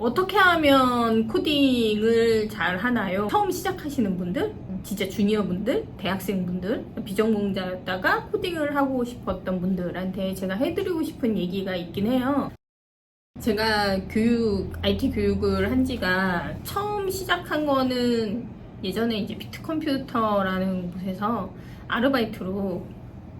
어떻게 하면 코딩을 잘 하나요? 처음 시작하시는 분들, 진짜 주니어 분들, 대학생 분들, 비전공자였다가 코딩을 하고 싶었던 분들한테 제가 해드리고 싶은 얘기가 있긴 해요. 제가 교육, IT 교육을 한 지가 처음 시작한 거는 예전에 이제 비트컴퓨터라는 곳에서 아르바이트로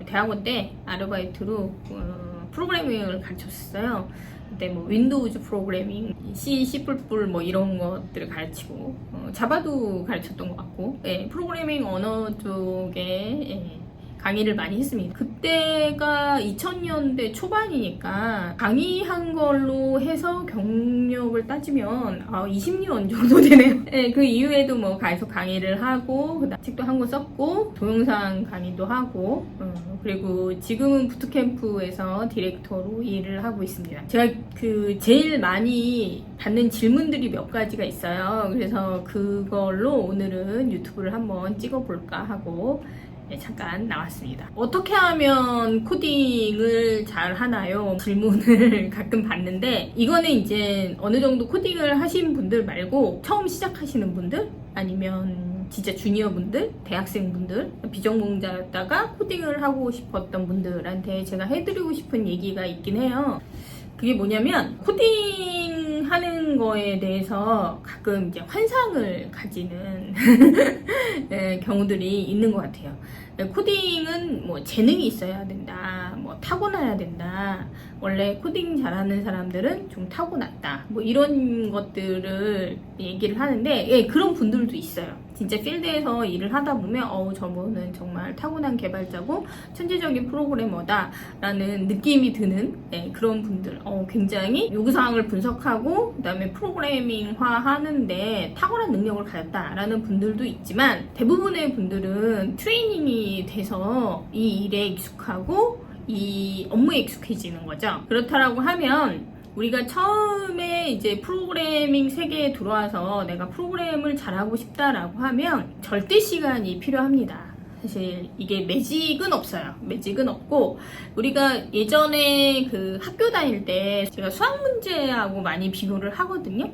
대학원 때 아르바이트로 어, 프로그래밍을 가르쳤어요. 그때 뭐 윈도우즈 프로그래밍, C, C++ 뭐 이런 것들을 가르치고 어, 자바도 가르쳤던 것 같고 예, 프로그래밍 언어 쪽에 예, 강의를 많이 했습니다. 그때가 2000년대 초반이니까 강의한 걸로 해서 경력을 따지면 아, 20년 정도 되네요. 네, 그 이후에도 뭐 계속 강의를 하고 책도 한 권 썼고 동영상 강의도 하고 어, 그리고 지금은 부트캠프에서 디렉터로 일을 하고 있습니다. 제가 그 제일 많이 받는 질문들이 몇 가지가 있어요. 그래서 그걸로 오늘은 유튜브를 한번 찍어볼까 하고 네, 잠깐 나왔습니다. 어떻게 하면 코딩을 잘 하나요? 질문을 가끔 받는데 이거는 이제 어느 정도 코딩을 하신 분들 말고 처음 시작하시는 분들 아니면 진짜 주니어 분들, 대학생 분들, 비전공자였다가 코딩을 하고 싶었던 분들한테 제가 해드리고 싶은 얘기가 있긴 해요. 그게 뭐냐면 코딩 하는 거에 대해서 가끔 이제 환상을 가지는 네, 경우들이 있는 것 같아요. 네, 코딩은 뭐 재능이 있어야 된다, 뭐 타고나야 된다. 원래 코딩 잘하는 사람들은 좀 타고났다. 뭐 이런 것들을 얘기를 하는데 예, 그런 분들도 있어요. 진짜 필드에서 일을 하다 보면 어우 저분은 정말 타고난 개발자고 천재적인 프로그래머다라는 느낌이 드는 예, 그런 분들 어, 굉장히 요구사항을 분석하고 그다음에 프로그래밍화 하는데 탁월한 능력을 가졌다라는 분들도 있지만 대부분의 분들은 트레이닝이 돼서 이 일에 익숙하고 이 업무에 익숙해지는 거죠. 그렇다라고 하면 우리가 처음에 이제 프로그래밍 세계에 들어와서 내가 프로그램을 잘하고 싶다라고 하면 절대 시간이 필요합니다. 사실 이게 매직은 없어요. 매직은 없고 우리가 예전에 그 학교 다닐 때 제가 수학 문제하고 많이 비교를 하거든요.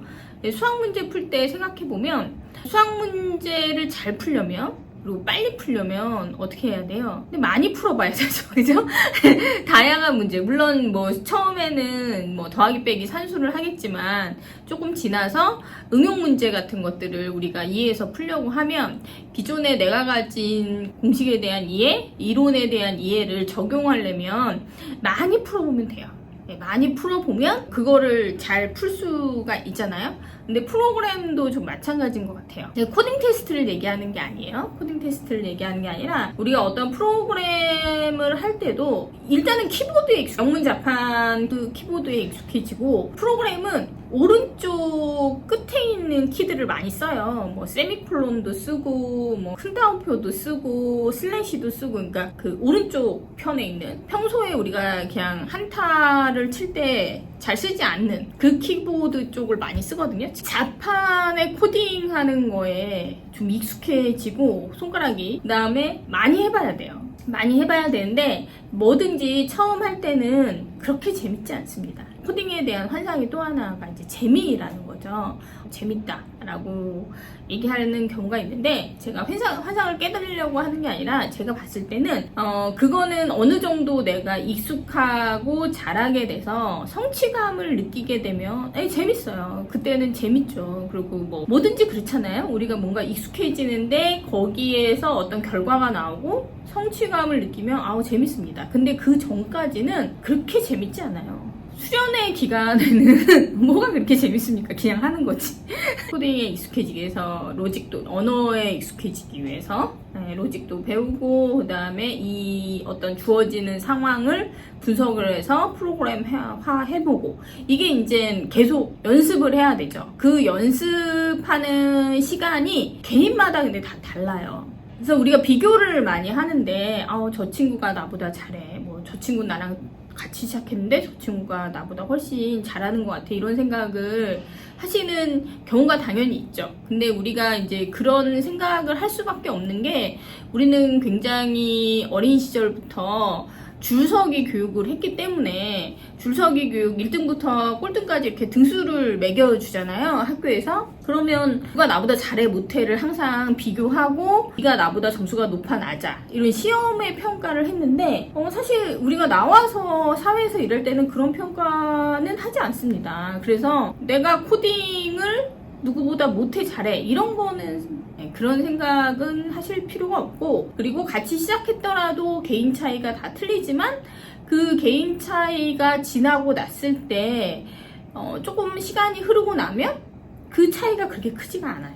수학 문제 풀 때 생각해 보면 수학 문제를 잘 풀려면 그리고 빨리 풀려면 어떻게 해야 돼요? 근데 많이 풀어봐야 되죠, 그죠? 다양한 문제. 물론 뭐 처음에는 뭐 더하기 빼기 산수를 하겠지만 조금 지나서 응용 문제 같은 것들을 우리가 이해해서 풀려고 하면 기존에 내가 가진 공식에 대한 이해, 이론에 대한 이해를 적용하려면 많이 풀어보면 돼요. 네, 많이 풀어보면 그거를 잘 풀 수가 있잖아요. 근데 프로그램도 좀 마찬가지인 것 같아요. 코딩 테스트를 얘기하는 게 아니에요. 코딩 테스트를 얘기하는 게 아니라 우리가 어떤 프로그램을 할 때도 일단은 키보드에 익숙, 영문 자판 그 키보드에 익숙해지고 프로그램은 오른쪽 끝에 있는 키들을 많이 써요. 뭐 세미콜론도 쓰고 뭐 큰 따옴표도 쓰고 슬래시도 쓰고 그러니까 그 오른쪽 편에 있는 평소에 우리가 그냥 한타를 칠 때 잘 쓰지 않는 그 키보드 쪽을 많이 쓰거든요. 자판에 코딩하는 거에 좀 익숙해지고 손가락이 그 다음에 많이 해봐야 돼요. 많이 해봐야 되는데 뭐든지 처음 할 때는 그렇게 재밌지 않습니다. 코딩에 대한 환상이 또 하나가 이제 재미라는 거죠. 재밌다라고 얘기하는 경우가 있는데 제가 환상, 환상을 깨달으려고 하는 게 아니라 제가 봤을 때는 어 그거는 어느 정도 내가 익숙하고 잘하게 돼서 성취감을 느끼게 되면 에 재밌어요. 그때는 재밌죠. 그리고 뭐 뭐든지 그렇잖아요. 우리가 뭔가 익숙해지는데 거기에서 어떤 결과가 나오고 성취감을 느끼면 아우 재밌습니다. 근데 그 전까지는 그렇게 재밌지 않아요. 수련의 기간에는 뭐가 그렇게 재밌습니까? 그냥 하는 거지. 코딩에 익숙해지기 위해서 로직도 언어에 익숙해지기 위해서 네, 로직도 배우고 그 다음에 이 어떤 주어지는 상황을 분석을 해서 프로그램화 해보고 이게 이제 계속 연습을 해야 되죠. 그 연습하는 시간이 개인마다 근데 다 달라요. 그래서 우리가 비교를 많이 하는데 아, 저 친구가 나보다 잘해. 뭐 저 친구 나랑 같이 시작했는데 저 친구가 나보다 훨씬 잘하는 것 같아 이런 생각을 하시는 경우가 당연히 있죠. 근데 우리가 이제 그런 생각을 할 수밖에 없는 게 우리는 굉장히 어린 시절부터 줄서기 교육을 했기 때문에 줄서기 교육 1등부터 꼴등까지 이렇게 등수를 매겨주잖아요 학교에서. 그러면 누가 나보다 잘해 못해를 항상 비교하고 네가 나보다 점수가 높아 낮아 이런 시험의 평가를 했는데 어, 사실 우리가 나와서 사회에서 일할 때는 그런 평가는 하지 않습니다. 그래서 내가 코딩을 누구보다 못해 잘해 이런 거는 네, 그런 생각은 하실 필요가 없고 그리고 같이 시작했더라도 개인 차이가 다 틀리지만 그 개인 차이가 지나고 났을 때 어, 조금 시간이 흐르고 나면 그 차이가 그렇게 크지가 않아요.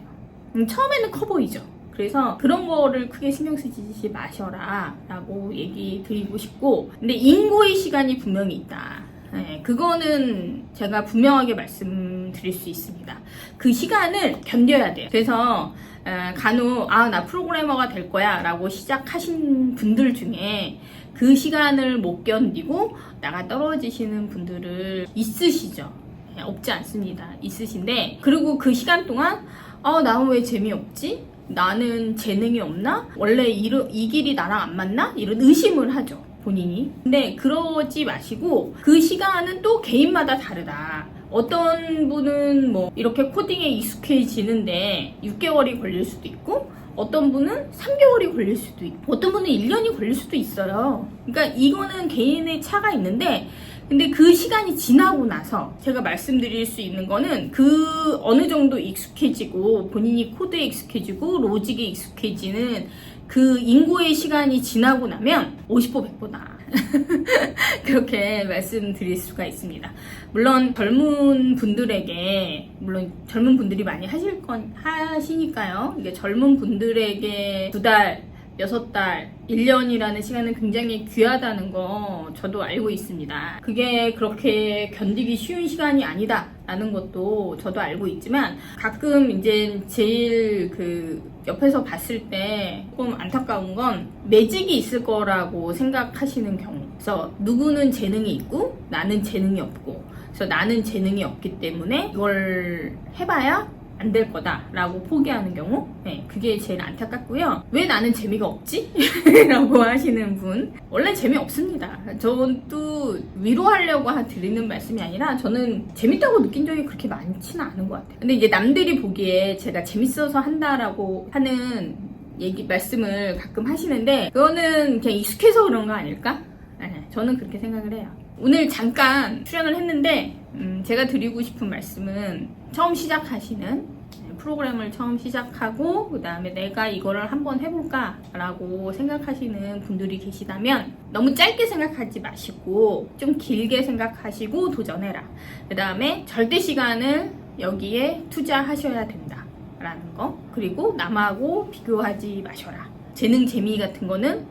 음, 처음에는 커 보이죠. 그래서 그런 거를 크게 신경 쓰지 마셔라 라고 얘기 드리고 싶고 근데 인고의 시간이 분명히 있다. 네, 그거는 제가 분명하게 말씀드릴 수 있습니다. 그 시간을 견뎌야 돼요. 그래서 에, 간혹 아 나 프로그래머가 될 거야 라고 시작하신 분들 중에 그 시간을 못 견디고 나가 떨어지시는 분들을 있으시죠. 네, 없지 않습니다. 있으신데 그리고 그 시간 동안 아 나는 왜 재미없지? 나는 재능이 없나? 원래 이, 이 길이 나랑 안 맞나? 이런 의심을 하죠. 본인이. 근데 그러지 마시고 그 시간은 또 개인마다 다르다. 어떤 분은 뭐 이렇게 코딩에 익숙해지는데 6개월이 걸릴 수도 있고 어떤 분은 3개월이 걸릴 수도 있고 어떤 분은 1년이 걸릴 수도 있어요. 그러니까 이거는 개인의 차가 있는데 근데 그 시간이 지나고 나서 제가 말씀드릴 수 있는 거는 그 어느 정도 익숙해지고 본인이 코드에 익숙해지고 로직에 익숙해지는 그 인고의 시간이 지나고 나면 50보 100보다. 그렇게 말씀드릴 수가 있습니다. 물론 젊은 분들에게 물론 젊은 분들이 많이 하실 건 하시니까요. 이게 젊은 분들에게 두 달, 여섯 달, 1년이라는 시간은 굉장히 귀하다는 거 저도 알고 있습니다. 그게 그렇게 견디기 쉬운 시간이 아니다 라는 것도 저도 알고 있지만 가끔 이제 제일 그 옆에서 봤을 때 조금 안타까운 건 매직이 있을 거라고 생각하시는 경우. 그래서 누구는 재능이 있고 나는 재능이 없고 그래서 나는 재능이 없기 때문에 이걸 해봐야 안 될 거다라고 포기하는 경우 네, 그게 제일 안타깝고요. 왜 나는 재미가 없지? 라고 하시는 분. 원래 재미없습니다. 저도 위로하려고 하- 드리는 말씀이 아니라 저는 재밌다고 느낀 적이 그렇게 많지는 않은 것 같아요. 근데 이제 남들이 보기에 제가 재밌어서 한다라고 하는 얘기 말씀을 가끔 하시는데 그거는 그냥 익숙해서 그런 거 아닐까? 네, 저는 그렇게 생각을 해요 오늘 잠깐 출연을 했는데 음, 제가 드리고 싶은 말씀은 처음 시작하시는 네, 프로그램을 처음 시작하고 그 다음에 내가 이거를 한번 해볼까 라고 생각하시는 분들이 계시다면 너무 짧게 생각하지 마시고 좀 길게 생각하시고 도전해라. 그 다음에 절대 시간을 여기에 투자하셔야 된다 라는 거. 그리고 남하고 비교하지 마셔라. 재능 재미 같은 거는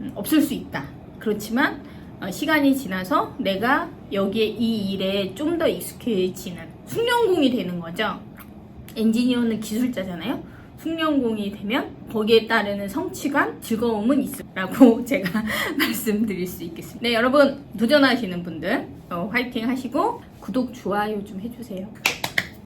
음, 없을 수 있다. 그렇지만 어, 시간이 지나서 내가 여기에 이 일에 좀 더 익숙해지는 숙련공이 되는 거죠. 엔지니어는 기술자잖아요. 숙련공이 되면 거기에 따르는 성취감, 즐거움은 있으라고 제가 말씀드릴 수 있겠습니다. 네, 여러분 도전하시는 분들 어, 화이팅 하시고 구독, 좋아요 좀 해주세요.